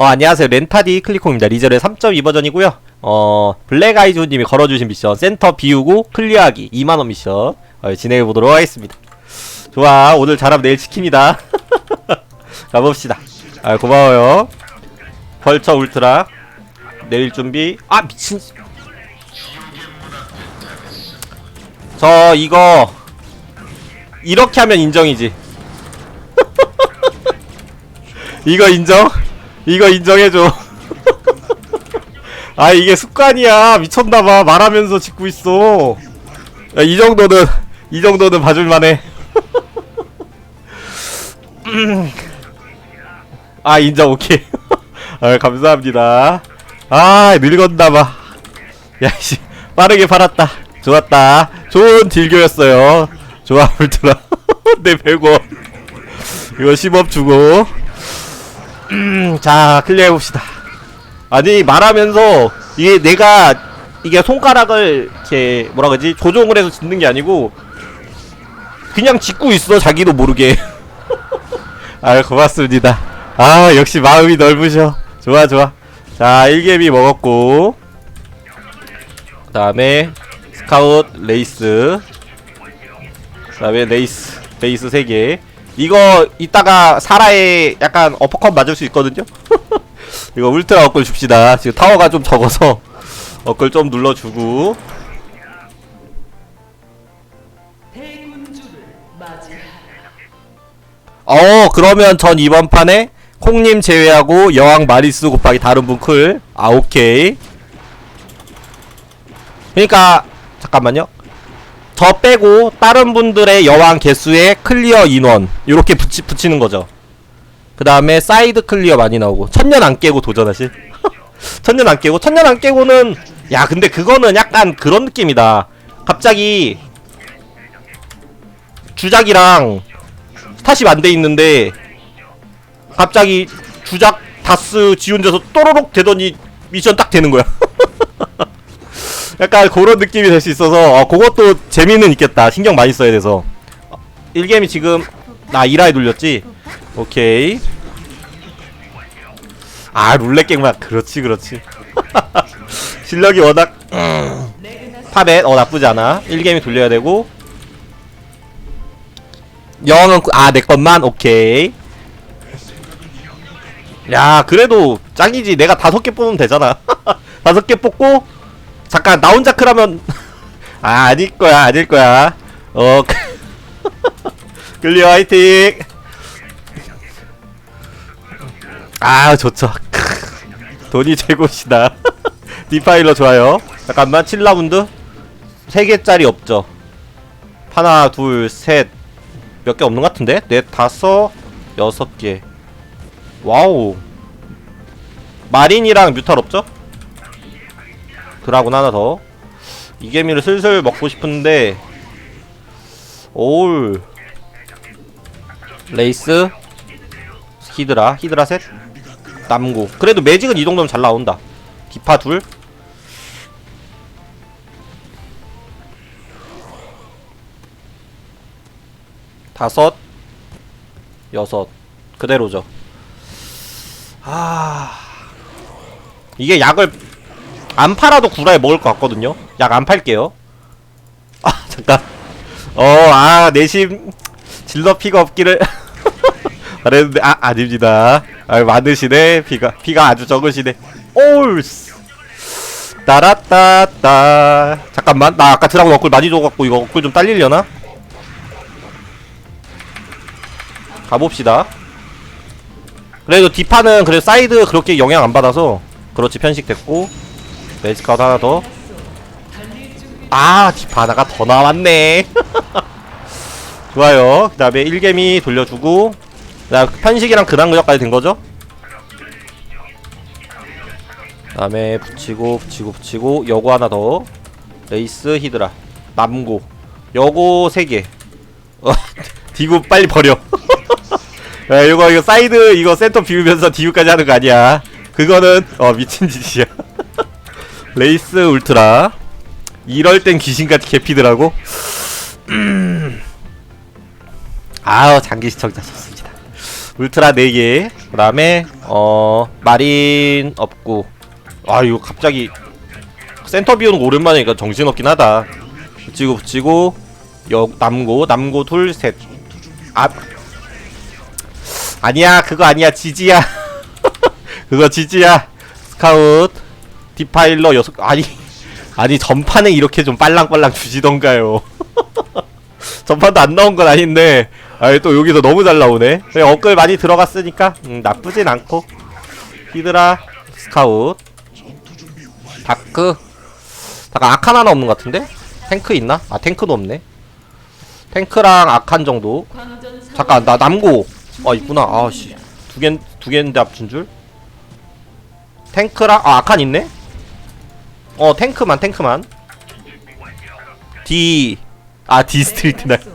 어, 안녕하세요. 렌타디 클리코입니다. 리저의 3.2 버전이고요. 어, 블랙 아이즈 님이 걸어주신 미션, 센터 비우고 클리어하기 2만원 미션, 어, 진행해 보도록 하겠습니다. 좋아. 오늘 잘하면 내일 치킨이다. 가봅시다. 아, 고마워요. 벌처 울트라. 내일 준비. 아, 미친. 저, 이거. 이렇게 하면 인정이지. 이거 인정? 이거 인정해줘. 아 이게 습관이야 미쳤나봐 말하면서 짓고 있어. 야, 이 정도는 이 정도는 봐줄만해. 음. 아 인정 오케이. 아 감사합니다. 아 늙었나봐. 야씨 빠르게 팔았다. 좋았다. 좋은 딜교였어요. 좋아 울트라. 내 100원. 이거 10업 주고. 음, 자 클리어 해봅시다. 아니 말하면서 이게 내가 이게 손가락을 제 뭐라 그러지 조종을 해서 짓는 게 아니고 그냥 짓고 있어 자기도 모르게. 아 고맙습니다. 아 역시 마음이 넓으셔. 좋아 좋아. 자 1개비 먹었고 그 다음에 스카웃 레이스 그 다음에 레이스 레이스 3개 이거 이따가 사라에 약간 어퍼컷 맞을 수 있거든요? 이거 울트라 업글 줍시다. 지금 타워가 좀 적어서 업글 좀 눌러주고. 어 그러면 전 이번 판에 콩님 제외하고 여왕 마리스 곱하기 다른 분 클 아 오케이. 그니까 잠깐만요 저 빼고 다른 분들의 여왕 개수의 클리어 인원 요렇게 붙이, 붙이는 거죠. 그 다음에 사이드 클리어 많이 나오고 천년 안 깨고 도전하실? 천년 안 깨고 천년 안 깨고는 야 근데 그거는 약간 그런 느낌이다. 갑자기 주작이랑 스타십 안 돼 있는데 갑자기 주작 다스 지 혼자서 또로록 되더니 미션 딱 되는 거야. 약간 그런 느낌이 될 수 있어서 어, 그것도 재미는 있겠다. 신경 많이 써야 돼서. 1게임이 지금 나 2라에 돌렸지? 오케이. 아 룰렛 게임만 그렇지 그렇지. 실력이 워낙 팝에 어 나쁘지 않아. 1게임이 돌려야 되고 영은 아 내 것만 오케이. 야 그래도 짱이지 내가 다섯 개 뽑으면 되잖아 다섯 개 뽑고 잠깐 나 혼자 크라면. 아 아닐 거야 아닐 거야. 어 클리어 화이팅. 아 좋죠. 돈이 최고시다. 디파일러 좋아요. 잠깐만 7라운드? 3개짜리 없죠. 하나 둘셋. 몇 개 없는 것 같은데? 넷 다섯 여섯 개. 와우. 마린이랑 뮤탈 없죠? 드라군 하나 더. 이개미를 슬슬 먹고 싶은데 올 레이스. 히드라. 히드라 셋. 남고 그래도 매직은 이 정도면 잘 나온다. 디파 둘. 다섯. 여섯. 그대로죠. 아. 이게 약을 안 팔아도 구라에 먹을 것 같거든요. 약 안 팔게요. 아 잠깐. 어아 내심 질러 피가 없기를 말했는데 아 아닙니다. 아 많으시네 피가 피가 아주 적으시네. 올스 따라따따 잠깐만 나 아까 드라곤 업글 많이 줘갖고 이거 업글 좀 딸리려나? 가봅시다. 그래도 디파는 그래도 사이드 그렇게 영향 안 받아서 그렇지 편식됐고 매직카드 하나 더. 아 하나가 더 나왔네. 좋아요. 그 다음에 1개미 돌려주고 나 편식이랑 근황 누적까지 된 거죠? 그 다음에 붙이고 붙이고 붙이고 여고 하나 더 레이스 히드라 남고 여고 3개 어, 디구 빨리 버려 야, 이거 이거 사이드 이거 센터 비우면서 디유까지 하는 거 아니야. 그거는 어 미친 짓이야. 레이스 울트라. 이럴 땐 귀신같이 개피더라고. 음. 아우 장기 시청자 좋습니다. 울트라 4개. 그 다음에 어 마린 없고. 아 이거 갑자기 센터 비우는 거 오랜만이니까 정신없긴 하다. 붙이고 붙이고 여 남고 남고 둘셋. 아. 아니야 그거 아니야. 지지야. 그거 지지야. 스카웃 디파일러 여섯 아니 아니 전판에 이렇게 좀 빨랑빨랑 주시던가요? 전판도 안 나온 건 아닌데 아이 또 여기서 너무 잘 나오네. 그래, 업글 많이 들어갔으니까 음, 나쁘진 않고. 히드라 스카웃. 다크. 잠깐 아칸 하나 없는 것 같은데? 탱크 있나? 아 탱크도 없네. 탱크랑 아칸 정도. 잠깐 나 남고. 아 있구나. 아씨. 두개두 개인데 합친 줄? 탱크랑 아 아칸 있네 어 탱크만 탱크만. D. 아 D 스트리트 날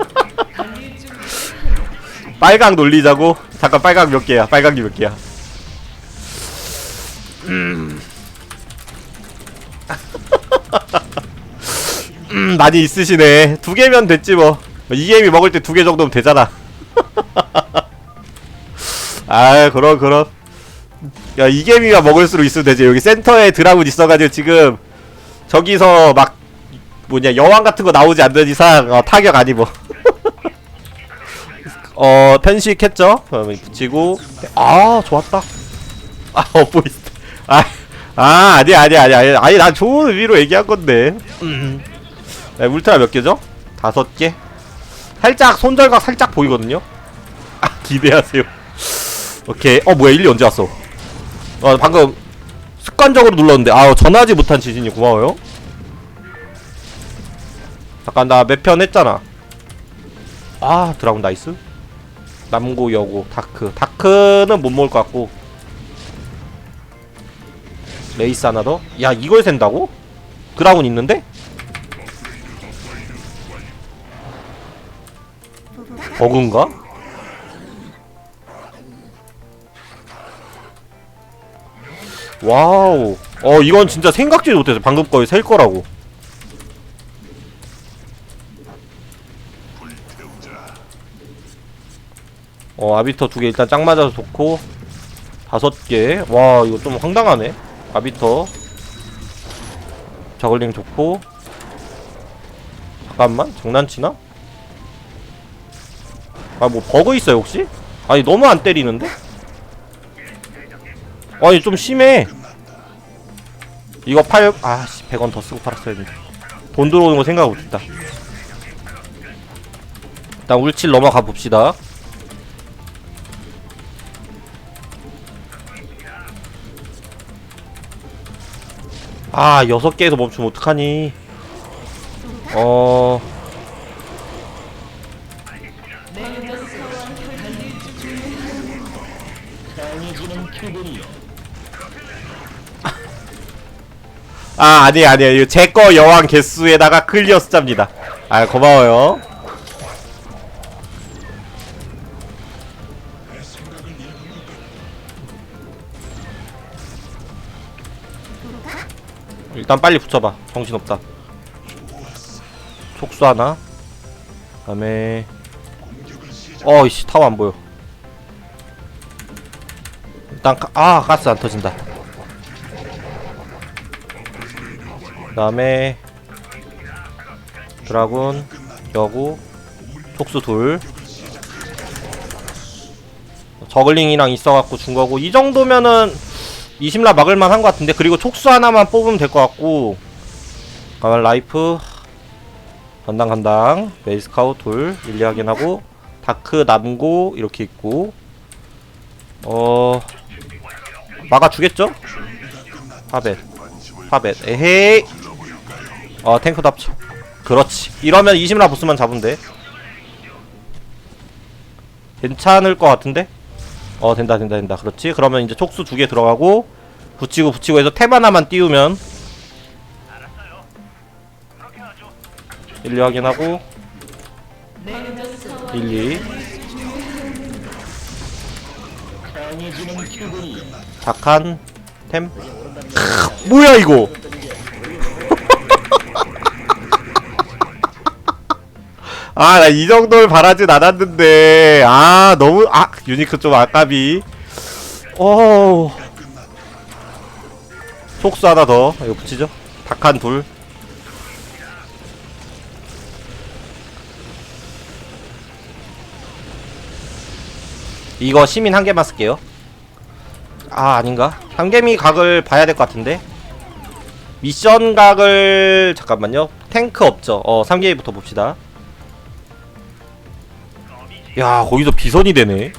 빨강 놀리자고? 잠깐 빨강 몇 개야? 빨강이 몇 개야? 음. 많이 있으시네. 두 개면 됐지 뭐. 이 게임이 먹을 때 두 개 정도면 되잖아. 아 그럼 그럼. 야 이 게임이가 먹을수록 있으면 되지. 여기 센터에 드라군 있어가지고 지금 저기서 막 뭐냐 여왕 같은 거 나오지 않는 이상 어, 타격 아니고. 어 편식했죠? 그러면 붙이고. 아 좋았다. 아 어보이스 아, 아 아니 아니 아니 아니 아니 난 좋은 의미로 얘기한 건데. 음. 네, 울트라 몇 개죠? 다섯 개? 살짝 손절각 살짝 보이거든요? 아 기대하세요. 오케이. 어 뭐야 일리 언제 왔어? 어 방금 습관적으로 눌렀는데. 아 전화하지 못한 지진이 고마워요 잠깐 나 몇 편 했잖아 아 드라군 나이스 남고 여고 다크 다크는 못 먹을 것 같고 레이스 하나 더? 야 이걸 센다고? 드라군 있는데? 버그인가? 와우 어 이건 진짜 생각지도 못했어 방금 거에 셀 거라고 어 아비터 두 개 일단 짱 맞아서 좋고 다섯 개 와 이거 좀 황당하네. 아비터. 저글링 좋고. 잠깐만 장난치나? 아 뭐 버그 있어요 혹시? 아니 너무 안 때리는데? 아니 좀 심해. 이거 팔.. 아씨 100원 더 쓰고 팔았어야 했는데. 돈 들어오는 거 생각 못했다. 일단 울칠 넘어가 봅시다 아 여섯 개에서 멈추면 어떡하니? 어... 아 아니 이거 제거 여왕 개수에다가 클리어 숫자입니다. 아 고마워요 일단 빨리 붙여봐. 정신없다. 촉수 하나. 다음에 어이씨 타워 안 보여. 일단 가, 아 가스 안 터진다. 그 다음에 드라군 여구 촉수 둘. 저글링이랑 있어갖고 준 거고 이 정도면은 20라 막을만 한 것 같은데 그리고 촉수 하나만 뽑으면 될 것 같고. 가만 라이프. 간당 간당. 베이스 카우 둘 일리 확인하고. 다크 남고 이렇게 있고. 어 막아주겠죠? 파벳 파벳 에헤이. 어 탱크도 합쳐. 그렇지. 이러면 20라 보스만 돼. 괜찮을 것 같은데? 어 된다 된다 된다. 그렇지? 그러면 이제 촉수 두 개 들어가고 붙이고 붙이고 해서 탭 하나만 띄우면 1, 2 확인하고 1, 2 작한 템. 크, 뭐야 이거 아, 나 이 정도를 바라진 않았는데. 아, 너무, 아, 유니크 좀 아까비. 오. 속수 하나 더. 이거 붙이죠? 닭한 둘. 이거 시민 한 개만 쓸게요. 아, 아닌가? 한개미 각을 봐야 될 것 같은데. 미션 각을 잠깐만요. 탱크 없죠. 어, 3개부터 봅시다. 야, 거기서 비선이 되네.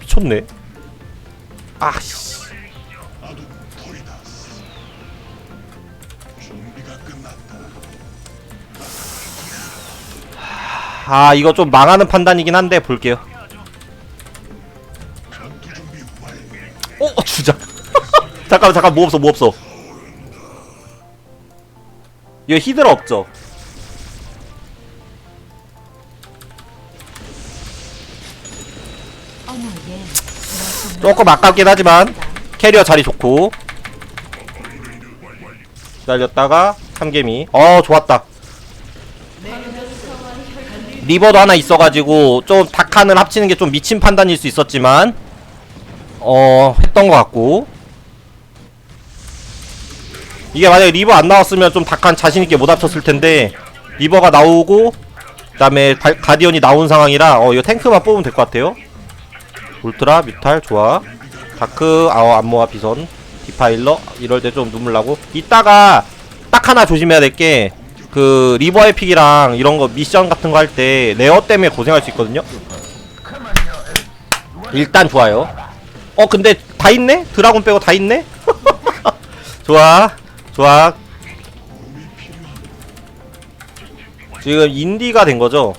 미쳤네. 아, 씨. 아, 이거 좀 망하는 판단이긴 한데 볼게요. 어, 주작. 잠깐만, 잠깐, 뭐 없어, 뭐 없어. 이거 히드라 없죠? 조금 아깝긴 하지만 캐리어 자리 좋고 기다렸다가 참개미. 어 좋았다. 리버도 하나 있어가지고 좀 다칸을 합치는 게 좀 미친 판단일 수 있었지만 어 했던 것 같고. 이게 만약에 리버 안 나왔으면 좀 다칸 자신있게 못 합쳤을 텐데 리버가 나오고 그 다음에 가디언이 나온 상황이라 어 이거 탱크만 뽑으면 될 것 같아요 울트라 뮤탈 좋아 다크 아어 암모아 비선 디파일러 이럴 때 좀 눈물 나고. 이따가 딱 하나 조심해야 될 게 그 리버 에픽이랑 이런 거 미션 같은 거 할 때 레어 때문에 고생할 수 있거든요. 일단 좋아요. 어 근데 다 있네? 드라곤 빼고 다 있네? 좋아 좋아. 지금 인디가 된 거죠?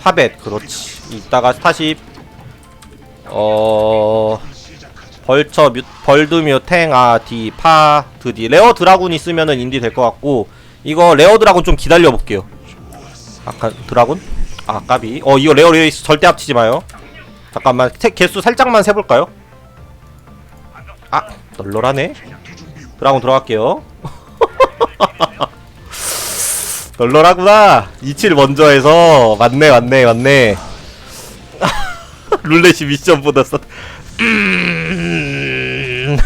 파벳 그렇지. 이따가 스타쉽 어 벌처 뮤 벌드뮤 탱아 디 파 드디. 레어 드라군 있으면은 인디 될 것 같고 이거 레어 드라군 좀 기다려 볼게요. 아까 드라군? 아 까비. 어 이거 레어 레이스 절대 합치지 마요. 잠깐만 태, 개수 살짝만 세볼까요? 아 널널하네. 드라군 들어갈게요. 널널하구나. 27 먼저 해서. 맞네 맞네 맞네 룰렛이 미션보다 써. 음...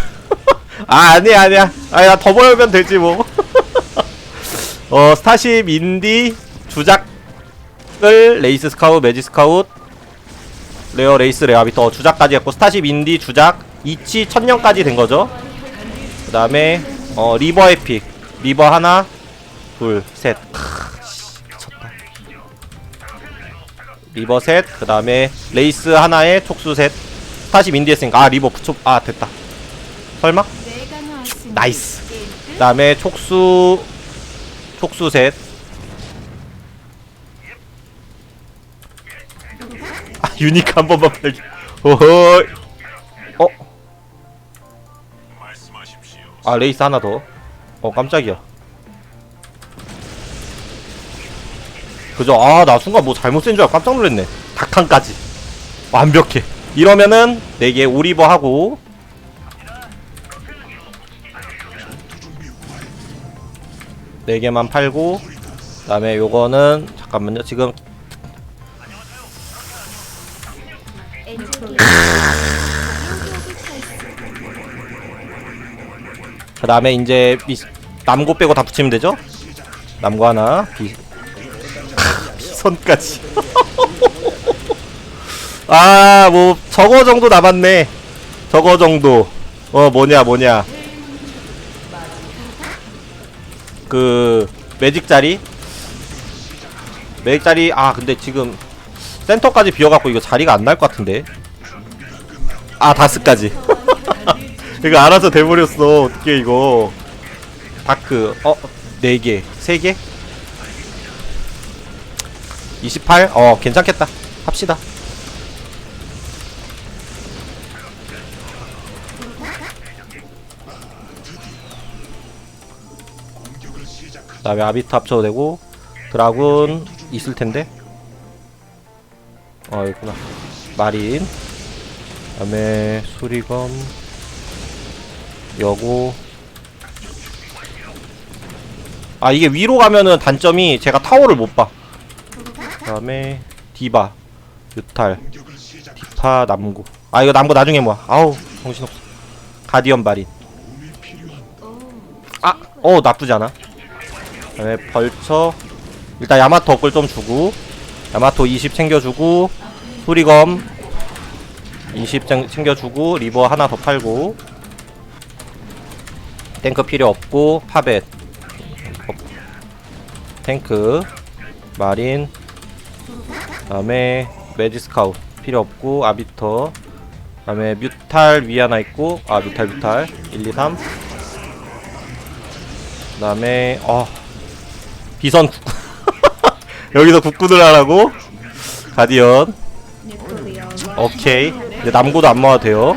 아 아니야 아니야. 아야 더 벌면 되지 뭐. 어 스타쉽 인디 주작을 레이스 스카웃 매지 스카웃 레어 레이스 레아비터 주작까지 했고 스타쉽 인디 주작 이치 천년까지 된 거죠. 그 다음에 어 리버 에픽 리버 하나 둘셋 리버 셋, 그 다음에 레이스 하나에 촉수 셋. 스타쉽 인디 했으니까 아 리버 붙여 아 됐다. 설마? 나이스. 그 다음에 촉수 촉수 셋. 아 유니크 한 번만 팔기. 오호. 어? 아 레이스 하나 더. 어 깜짝이야. 그죠? 아, 나 순간 뭐 잘못 쓴 줄 알고 깜짝 놀랐네. 닭한까지. 완벽해. 이러면은, 4개 오리버 하고, 네 개만 팔고, 그 다음에 요거는, 잠깐만요. 지금, 그 다음에 이제, 미, 남고 빼고 다 붙이면 되죠? 남고 하나, 비, 비선까지. 아, 뭐, 저거 정도 남았네. 저거 정도. 어, 뭐냐, 뭐냐. 그, 매직 자리? 매직 자리, 아, 근데 지금, 센터까지 비어갖고 이거 자리가 안 날 것 같은데. 아, 다스까지. 이거 알아서 돼버렸어. 어떻게 이거. 다크, 어, 4개, 3개? 28? 어 괜찮겠다. 합시다. 그 다음에 아비트 합쳐도 되고 드라군 있을텐데. 어 있구나. 마린. 그 다음에 수리검. 여고. 아 이게 위로 가면은 단점이 제가 타워를 못봐 그 다음에 디바 유탈 디파 남구. 아 이거 남구 나중에 모아. 아우 정신없어. 가디언 발인. 아어 나쁘지 않아. 그 다음에 벌처. 일단 야마토 업글 좀 주고 야마토 20 챙겨주고 소리검 20 챙- 챙겨주고 리버 하나 더 팔고. 탱크 필요 없고 파벳. 없- 탱크 마린 다음에 매지스카우 필요 없고 아비터. 다음에 뮤탈 위 하나 있고 아 뮤탈 뮤탈. 1 2 3 그다음에 어. 비선 국 여기서 국군을 하라고? 가디언. 오케이. 근데 남고도 안 모아도 돼요.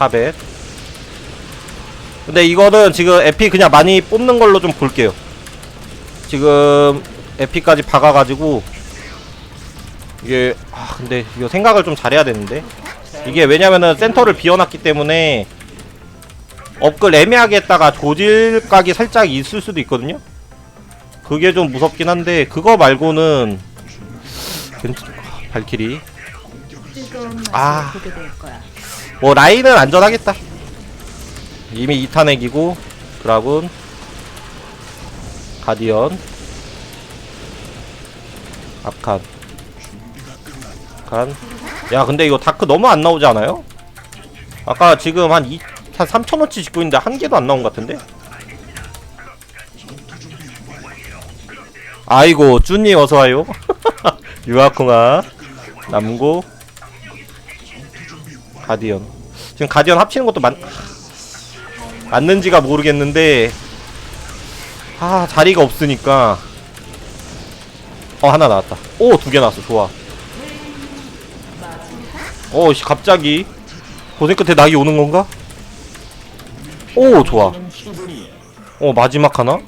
파벳 근데 이거는 지금 에피 그냥 많이 뽑는 걸로 좀 볼게요 지금 에피까지 박아가지고 이게 아 근데 이거 생각을 좀 잘해야 되는데. 이게 왜냐면은 센터를 비워놨기 때문에 업글 애매하게 했다가 조질각이 살짝 있을 수도 있거든요? 그게 좀 무섭긴 한데 그거 말고는 괜찮... 아, 발키리. 아. 뭐 라인은 안전하겠다. 이미 2탄 액이고 드라군 가디언 앞칸 칸. 야 근데 이거 다크 너무 안 나오지 않아요? 아까 지금 한, 이, 한 3천원치 짓고 있는데 한 개도 안 나온 것 같은데? 아이고 쭈님 어서와요 유아콩아 남고 가디언 지금 가디언 합치는 것도 맞 맞는지가 모르겠는데 아 자리가 없으니까 어 하나 나왔다 오 두 개 나왔어 좋아 오씨 갑자기 고생 끝에 낙이 오는 건가? 오 좋아 어 마지막 하나?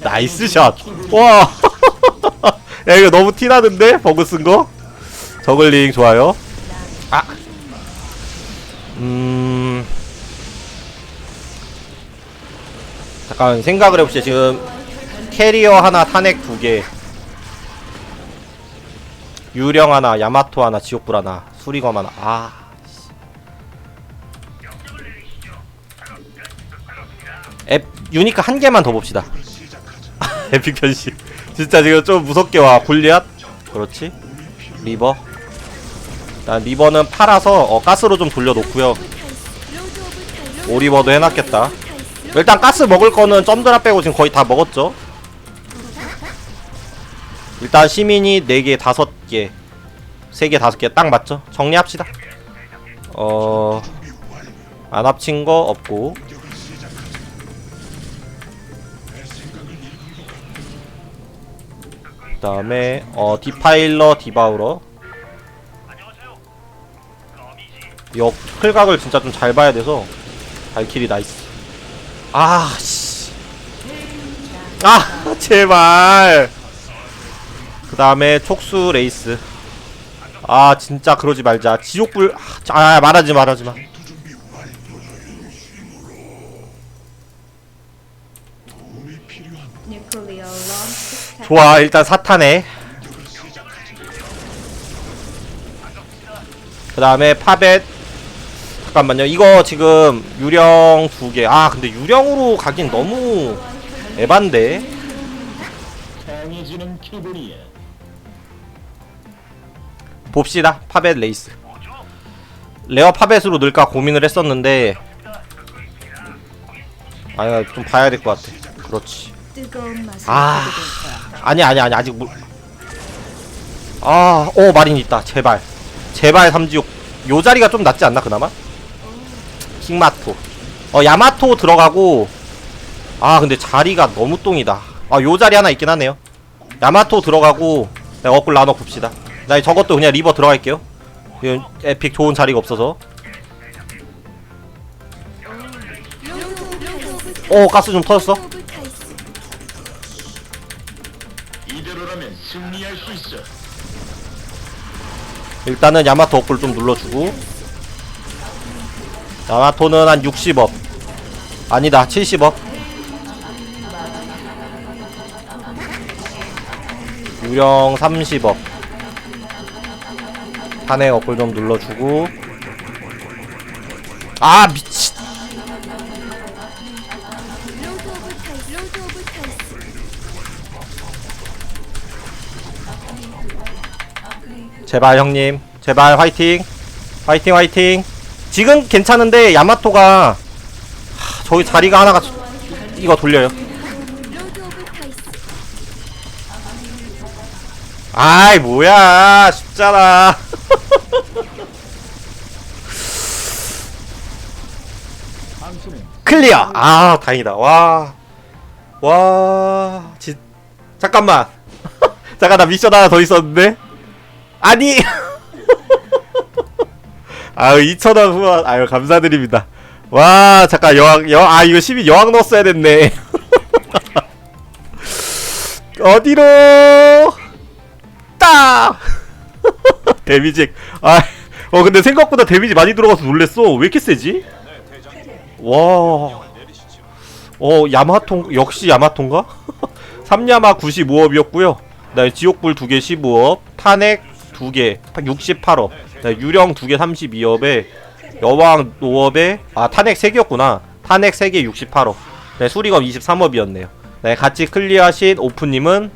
나이스 샷. 와. 야 이거 너무 티나는데 버그 쓴 거? 저글링 좋아요. 아. 음. 잠깐 생각을 해봅시다. 지금 캐리어 하나, 탄핵 두 개. 유령 하나, 야마토 하나, 지옥불 하나, 수리검 하나. 아. 앱 유니크 한 개만 더 봅시다. 에픽 변신. 진짜 지금 좀 무섭게 와. 골리앗. 그렇지. 리버. 난 리버는 팔아서 어, 가스로 좀 돌려놓고요. 오리버도 해놨겠다. 일단 가스 먹을 거는 점드라 빼고 지금 거의 다 먹었죠. 일단 시민이 4개, 5개, 3개, 5개 딱 맞죠? 정리합시다. 어... 안 합친 거 없고 그 다음에 어 디파일러 디바우러 역 클각을 진짜 좀 잘 봐야 돼서 발키리 나이스 아 씨. 아 제발. 그 다음에 촉수 레이스. 아 진짜 그러지 말자. 지옥불 아, 자, 아 말하지 말하지 마. 좋아 일단 사탄에. 그 다음에 파벳 잠깐만요. 이거 지금 유령 두 개 아 근데 유령으로 가긴 너무 에반데. 봅시다. 파벳 레이스. 레어 파벳으로 넣을까 고민을 했었는데. 아니 좀 봐야 될 것 같아. 그렇지. 아 아니 아니 아니 아직 물... 아 오 마린 있다. 제발. 제발 삼지옥. 요 자리가 좀 낫지 않나 그나마 킹마토. 어 야마토 들어가고 아 근데 자리가 너무 똥이다. 아 요 자리 하나 있긴 하네요. 야마토 들어가고 내가 어글 나눠 봅시다. 나 저것도 그냥 리버 들어갈게요. 이건 에픽 좋은 자리가 없어서. 오 가스 좀 터졌어. 일단은 야마토 어글 좀 눌러주고 야마토는 한 60업 아니다 70억. 유령 30억. 탄핵 업글 좀 눌러주고. 아 타이스 제발 형님. 제발 화이팅. 화이팅 화이팅 지금 괜찮은데 야마토가 하, 저기 자리가 하나가 이거 돌려요. 아이 뭐야 쉽잖아. 클리어. 아 다행이다. 와와 진... 잠깐만. 잠깐 나 미션 하나 더 있었는데? 아니 아유 2천원 후원. 아유 감사드립니다. 와 잠깐 여왕 여아 이거 12 여왕 넣었어야 됐네. 어디로? 딱 데미지. 아어 근데 생각보다 데미지 많이 들어가서 놀랬어. 왜 이렇게 세지? 와어 야마통 역시 야마통가? 3야마 95업이었고요. 그다음에 지옥불 2개 15업 탄핵 2개 68업 유령 2개 32업에 여왕 5업에 아 탄핵 3개였구나. 탄핵 3개 68업. 네 수리검 23업이었네요. 네 같이 클리어하신 오프님은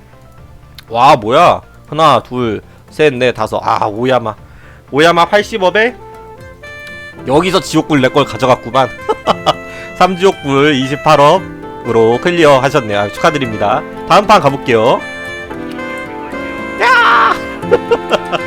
와 뭐야? 하나 둘셋넷 다섯. 아 오야마. 오야마 80업에 여기서 지옥불 내걸 가져갔구만. 3지옥불 28업으로 클리어 하셨네요. 아, 축하드립니다. 다음 판 가볼게요. 야